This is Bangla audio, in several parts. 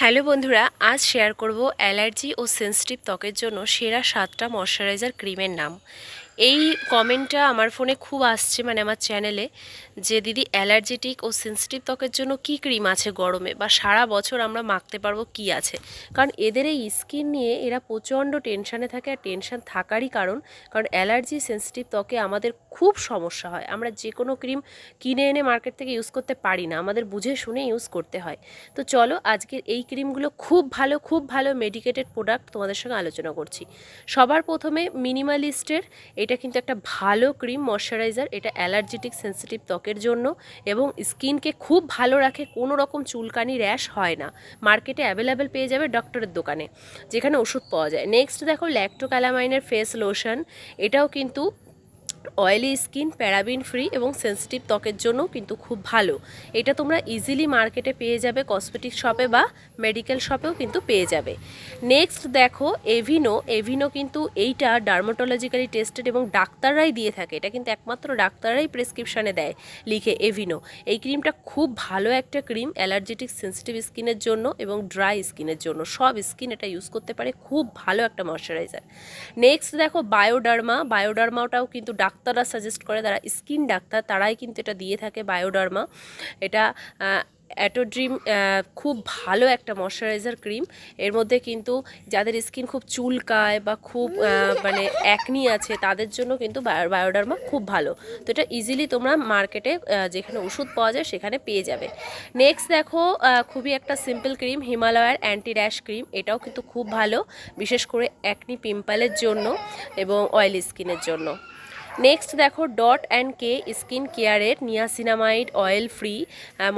হ্যালো বন্ধুরা, আজ শেয়ার করব অ্যালার্জি ও সেন্সিটিভ ত্বকের জন্য সেরা সাতটা ময়শ্চারাইজার ক্রিমের নাম। এই কমেন্টটা আমার ফোনে খুব আসছে মানে আমার চ্যানেলে, যে দিদি অ্যালার্জেটিক ও সেন্সিটিভ ত্বকের জন্য কি ক্রিম আছে গরমে বা সারা বছর আমরা মাখতে পারব কি আছে? কারণ এদের এই স্কিন নিয়ে এরা প্রচণ্ড টেনশানে থাকে আর টেনশান থাকারই কারণ কারণ অ্যালার্জি, সেন্সিটিভ ত্বকে আমাদের খুব সমস্যা হয়। আমরা যে কোনো ক্রিম কিনে এনে মার্কেট থেকে ইউজ করতে পারি না, আমাদের বুঝে শুনে ইউজ করতে হয়। তো চলো, আজকের এই ক্রিমগুলো খুব ভালো খুব ভালো মেডিকেটেড প্রোডাক্ট তোমাদের সঙ্গে আলোচনা করছি। সবার প্রথমে মিনিমালিস্টের এটা কিন্তু একটা ভালো ক্রিম, ময়শ্চারাইজার। এটা অ্যালার্জেটিক, সেন্সিটিভ ত্বকের জন্য এবং স্কিনকে খুব ভালো রাখে, কোনো রকম চুলকানি, র্যাশ হয় না। মার্কেটে অ্যাভেলেবেল পেয়ে যাবে ডক্টরের দোকানে, যেখানে ওষুধ পাওয়া যায়। নেক্সট দেখো ল্যাক্টোক্যালামাইনের ফেস লোশন এটাও কিন্তু অয়েলি স্কিন প্যারাবিন ফ্রি এবং সেন্সিটিভ ত্বকের জন্য কিন্তু খুব ভালো। এটা তোমরা ইজিলি মার্কেটে পেয়ে যাবে কসমেটিক শপে বা মেডিকেল শপেও কিন্তু পেয়ে যাবে। নেক্সট দেখো এভিনো এভিনো কিন্তু এইটা ডার্মাটোলজিক্যালি টেস্টেড এবং ডাক্তাররাই দিয়ে থাকে। এটা কিন্তু একমাত্র ডাক্তাররাই প্রেসক্রিপশানে দেয়, লিখে এভিনো এই ক্রিমটা খুব ভালো একটা ক্রিম অ্যালার্জেটিক সেন্সিটিভ স্কিনের জন্য এবং ড্রাই স্কিনের জন্য। সব স্কিন এটা ইউজ করতে পারে, খুব ভালো একটা ময়শ্চারাইজার নেক্সট দেখো বায়োডার্মা বায়োডার্মাটাও কিন্তু ডাক্তাররা সাজেস্ট করে যারা স্কিন ডাক্তার, তারাই কিন্তু এটা দিয়ে থাকে বায়োডার্মা এটা অ্যাটোড্রিম খুব ভালো একটা ময়শ্চারাইজার ক্রিম এর মধ্যে কিন্তু যাদের স্কিন খুব চুলকায় বা খুব মানে অ্যাকনি আছে, তাদের জন্য কিন্তু বায়োডার্মা খুব ভালো। তো এটা ইজিলি তোমরা মার্কেটে যেখানে ওষুধ পাওয়া যায়, সেখানে পেয়ে যাবে। নেক্সট দেখো খুবই একটা সিম্পল ক্রিম হিমালয়ার অ্যান্টি র্যাশ ক্রিম এটাও কিন্তু খুব ভালো, বিশেষ করে অ্যাকনি পিম্পলের জন্য এবং অয়েলি স্কিনের জন্য। নেক্সট দেখো ডট অ্যান্ড কে স্কিন কেয়ারের নিয়াসিনামাইড অয়েল ফ্রি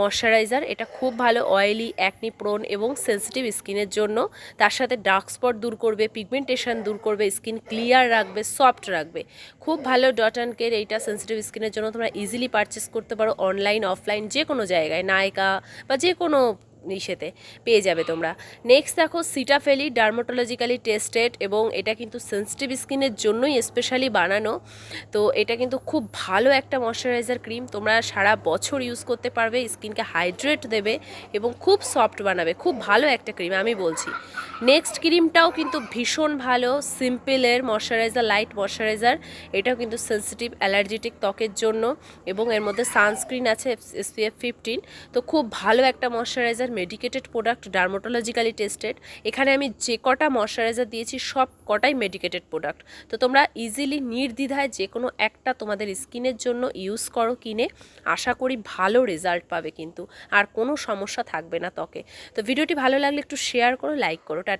ময়শ্চারাইজার এটা খুব ভালো অয়েলি অ্যাকনি প্রোন এবং সেন্সিটিভ স্কিনের জন্য। তার সাথে ডার্ক স্পট দূর করবে পিগমেন্টেশন দূর করবে স্কিন ক্লিয়ার রাখবে সফট রাখবে। খুব ভালো ডট অ্যান্ড কের এইটা সেন্সিটিভ স্কিনের জন্য তোমরা ইজিলি পারচেস করতে পারো অনলাইন অফলাইন যে কোনো জায়গায় নায়িকা বা যে কোনো ইসেতে পেয়ে যাবে তোমরা। নেক্সট দেখো সিটাফেলি ডার্মাটোলজিক্যালি টেস্টেড এবং এটা কিন্তু সেন্সিটিভ স্কিনের জন্যই স্পেশালি বানানো। তো এটা কিন্তু খুব ভালো একটা ময়শ্চারাইজার ক্রিম তোমরা সারা বছর ইউজ করতে পারবে, স্কিনকে হাইড্রেট দেবে এবং খুব সফট বানাবে। খুব ভালো একটা ক্রিম আমি বলছি। নেক্সট ক্রিমটাও কিন্তু ভীষণ ভালো সিম্পলের ময়শ্চারাইজার লাইট ময়শ্চারাইজার এটাও কিন্তু সেন্সিটিভ অ্যালার্জেটিক ত্বকের জন্য এবং এর মধ্যে সানস্ক্রিন আছে এসপিএফ ফিফটিন তো খুব ভালো একটা moisturiser medicated product dermatologically tested এখানে আমি যে কটা ময়শ্চারাইজার দিয়েছি, সব কটাই মেডিকেটেড প্রোডাক্ট তো তোমরা ইজিলি নির্দ্বিধায় যে কোনো একটা তোমাদের স্কিনের জন্য ইউজ করো কিনে, আশা করি ভালো রেজাল্ট পাবে কিন্তু, আর কোনো সমস্যা থাকবে না ত্বকে। তো ভিডিওটি ভালো লাগলে একটু শেয়ার করো লাইক করো